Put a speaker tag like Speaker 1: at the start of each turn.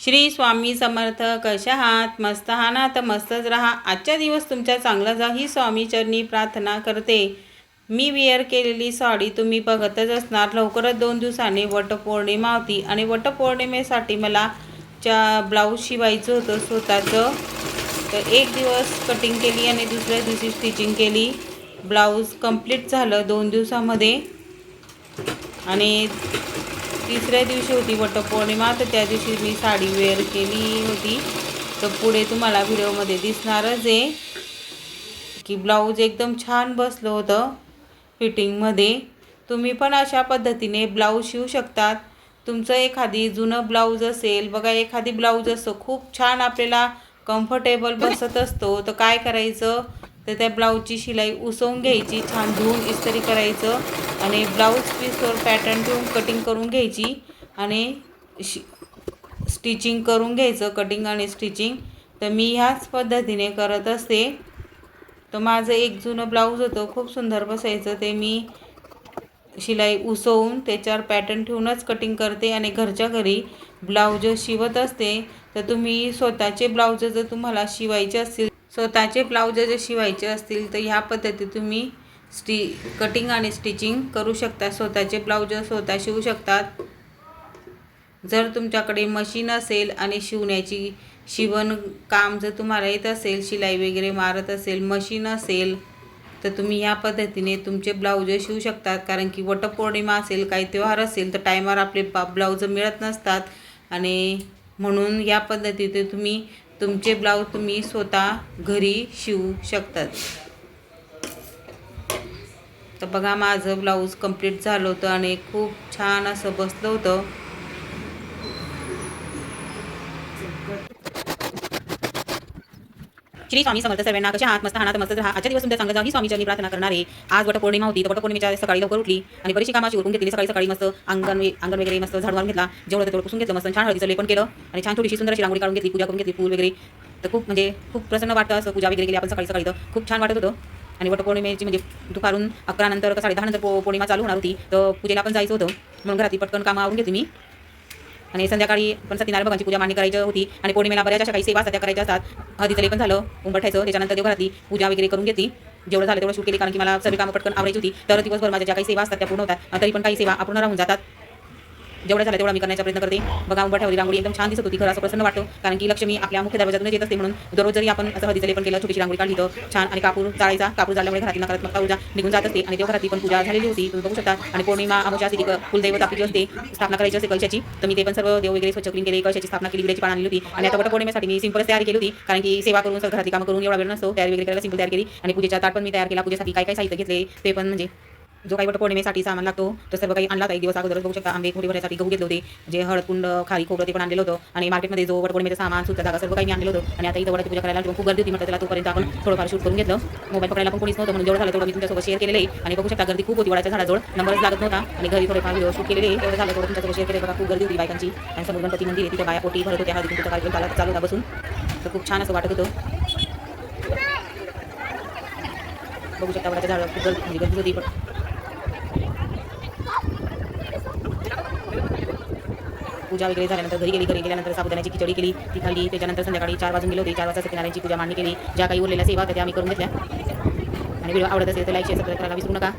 Speaker 1: श्री स्वामी समर्थ कशा आहात मस्त हा ना तर मस्तच राहा. आजचा दिवस तुमच्या चांगला जा ही स्वामीचरणी प्रार्थना करते. मी विअर केलेली साडी तुम्ही बघतच असणार. लवकरच दोन दिवसांनी वटपौर्णिमा होती आणि वटपौर्णिमेसाठी मला च्या ब्लाऊज शिवायचं होतं स्वतःचं. तर एक दिवस कटिंग केली आणि दुसऱ्या दिवशी स्टिचिंग केली. ब्लाऊज कंप्लीट झालं दोन दिवसामध्ये. आणि तिसऱ्या दिवशी होती वटपौर्णिमा तर त्या दिवशी मी साडी वेअर केली होती. तर पुढे तुम्हाला व्हिडिओमध्ये दिसणारच आहे की ब्लाऊज एकदम छान बसलं होतं फिटिंगमध्ये तुम्ही पण अशा पद्धतीने ब्लाऊज शिवू शकतात. तुमचं एखादी जुनं ब्लाऊज असेल बघा एखादी ब्लाऊज असतो खूप छान आपल्याला कम्फर्टेबल बसत असतो तर काय करायचं? तर त्या ब्लाऊजची शिलाई उसवून घ्यायची छान धुवून इस्त्री करायचं आणि ब्लाऊज पीसवर पॅटर्न ठेवून कटिंग करून घ्यायची आणि शि स्टिचिंग करून घ्यायचं कटिंग आणि स्टिचिंग तर मी ह्याच पद्धतीने करत असते. तर माझं एक जुनं ब्लाऊज होतं खूप सुंदर बसायचं. ते मी शिलाई उसवून त्याच्यावर पॅटर्न ठेवूनच कटिंग करते आणि घरच्या घरी ब्लाऊज शिवत असते. तर तुम्ही स्वतःचे ब्लाऊज जर तुम्हाला शिवायचे असतील स्वतःचे ब्लाऊज जर शिवायचे असतील तर ह्या पद्धती तुम्ही स्टी कटिंग आणि स्टिचिंग करू शकता. स्वतःचे ब्लाऊज स्वतः शिवू शकतात. जर तुमच्याकडे मशीन असेल आणि शिवण्याची शिवण काम जर तुम्हाला येत असेल शिलाई वगैरे मारत असेल मशीन असेल तर तुम्ही ह्या पद्धतीने तुमचे ब्लाऊज शिवू शकतात. कारण की वटपौर्णिमा असेल काही त्योहार असेल तर टायमावर आपले बा ब्लाऊज मिळत नसतात. आणि म्हणून या पद्धतीने तुम्ही तुमचे ब्लाऊज तुम्ही स्वतः घरी शिवू शकतात. तर बघा माझं ब्लाऊज कंप्लीट झालं होतं आणि खूप छान असं बसलं होतं. श्री स्वामी समर्थ सर्वांना कशा आहात मस्त हात मस्त राहा. आजच्या दिवस तुमच्या सांगत जाऊ ही स्वामीचरणी प्रार्थना करणार. आहे आज वटपौर्णिमा होती तर वटपौर्णिमेच्या सकाळी लवकर उठली आणि बरीचशी कामाची उठून घेतली सकाळी सकाळी मस्त अंगण अंगण वगैरे मस्त झाड मारून घेतला. जेवढं तेवढं पुसून घेतलं मस्त. छान हळदीचं लेपन केलं आणि छान थोडीशी सुंदरशी रांगोळी काढून घेतली पूजा करून घेतली फूल वगैरे. तर खूप म्हणजे खूप प्रसन्न वाटतं असं पूजा वगैरे केली आपण सकाळी सकाळी. तर खूप छान वाटत होतं. आणि वटपौर्णिमेची म्हणजे दुपारून अकरा नंतर साडे दहा नंतर पौर्णिमा चालू होणार होती. तर पूजेला पण जायचं होतं. म्हणून घरातली पटकन कामावरून आवरून घेतली मी. आणि संध्याकाळी पण सत्यनारायण भगवानची पूजा मांडणी करायची होती आणि पौर्णिमेला बऱ्याच अशा काही सेवा सध्या करायच्या असतात. हळदीचं पण झालं उंबठायचं त्याच्यानंतर देवघरातली पूजा वगैरे करून घेतली. जेवढं झालं तेवढं शूट केली कारण की मला सर्व कामं पटकन आवडायची होती. तर दिवसभर माझ्या ज्या काही सेवा असतात त्या पूर्ण होतात. तरी पण काही सेवा अपूर्ण राहून जातात. जेवढं झालं तेवढा मी करण्याचा प्रयत्न करते. बघा उंबठावरी रांगोळी एकदम छान दिसत होती घर असं प्रसन्न वाटतो. कारण की लक्ष्मी आपल्या मुख्य दरवाजातून येत असते म्हणून दररोज जरी आपण असं हळदीचं लेपन केलं छोटीशी रांगोळी काढली तर छान आणि कापूर जाळायचा. कापूर जाळल्यामुळे घरातील नकारात्मक ऊर्जा निघून जात असते आणि देवघरातली पण पूजा झालेली होती. तुम्ही बघू शकता. आणि पौर्णिमा आमच्या असते कुलदैवत आपली जी असते. स्थापना करायची असते कलशाची तर मी ते पण सर्व देव वगैरे स्वच्छ करून केले. कलशाची स्थापना केली विड्याची पाणी आणली होती. आणि आता वटपौर्णिमेसाठी मी सिंपल तयारी केली होती. कारण की सेवा करून सगळं घराती कामं करून एवढा वेळ नसतो. तयारी वगैरे करायला सिंपल तयार केली. आणि पूजेचा ताट पण मी तयार केला. पूजेसाठी काय काय साहित्य घेतले ते पण म्हणजे जो काही वटपौर्णिमेसाठी सामान लागतो तर सर्व काही आणला होता. एक दिवस अगोदरच बघू शकता आंबे खोडी भरण्यासाठी गहू घेतले होते जे हळदकुंड खारी खोबरं ते पण आणलेलं होतं. आणि मार्केटमध्ये जो वटपौर्णिमेचं सामान सुद्धा जागा सर्व काही मी आणलेलं होतं. आणि आता इथं वडाची पूजा करायला जेव्हा खूप गर्दी होती म्हटलं त्याला तोपर्यंत आपण थोडंफार शूट करून घेतलं. मोबाईल पकडायला पण कोणीच नव्हतं म्हणून जेवढं झालं तेवढं मी तुमच्यासोबत शेअर केलेलं आहे. आणि बघू शकता गर्दी खूप होती वडाच्या झाडाजवळ. नंबरच लागत नव्हता. आणि घरी थोडेफार व्हिडिओ शूट केलेले तेवढं झालं तेवढं तुमच्यासोबत शेअर केले बघा खूप गर्दी होती बायकांची. आणि समोर गणपती मंदिर आहे तिथे बाया पोटी भरत होत्या. हळदी तुमचा कार्यक्रम चालत चालू होता बसून. तर खूप छान असं वाटत होतं. बघू शकता वडाच्या झाडावर खूप गर्दी म्हणजे गर्दी होती पण पूजा वगैरे झाल्यानंतर घरी गेली घरी गेल्यानंतर साबुदाण्याची खिचडी केली ती खाली त्याच्यानंतर संध्याकाळी चार वाजून गेलो होते चार वाजता सत्यनारायणची पूजा मांडणी केली. ज्या काही उरलेल्या सेवा होत्या त्या आम्ही करून घेतल्या. आणि व्हिडिओ आवडत असेल तर लाईक शेअर सबस्क्राईब करायला विसरू नका.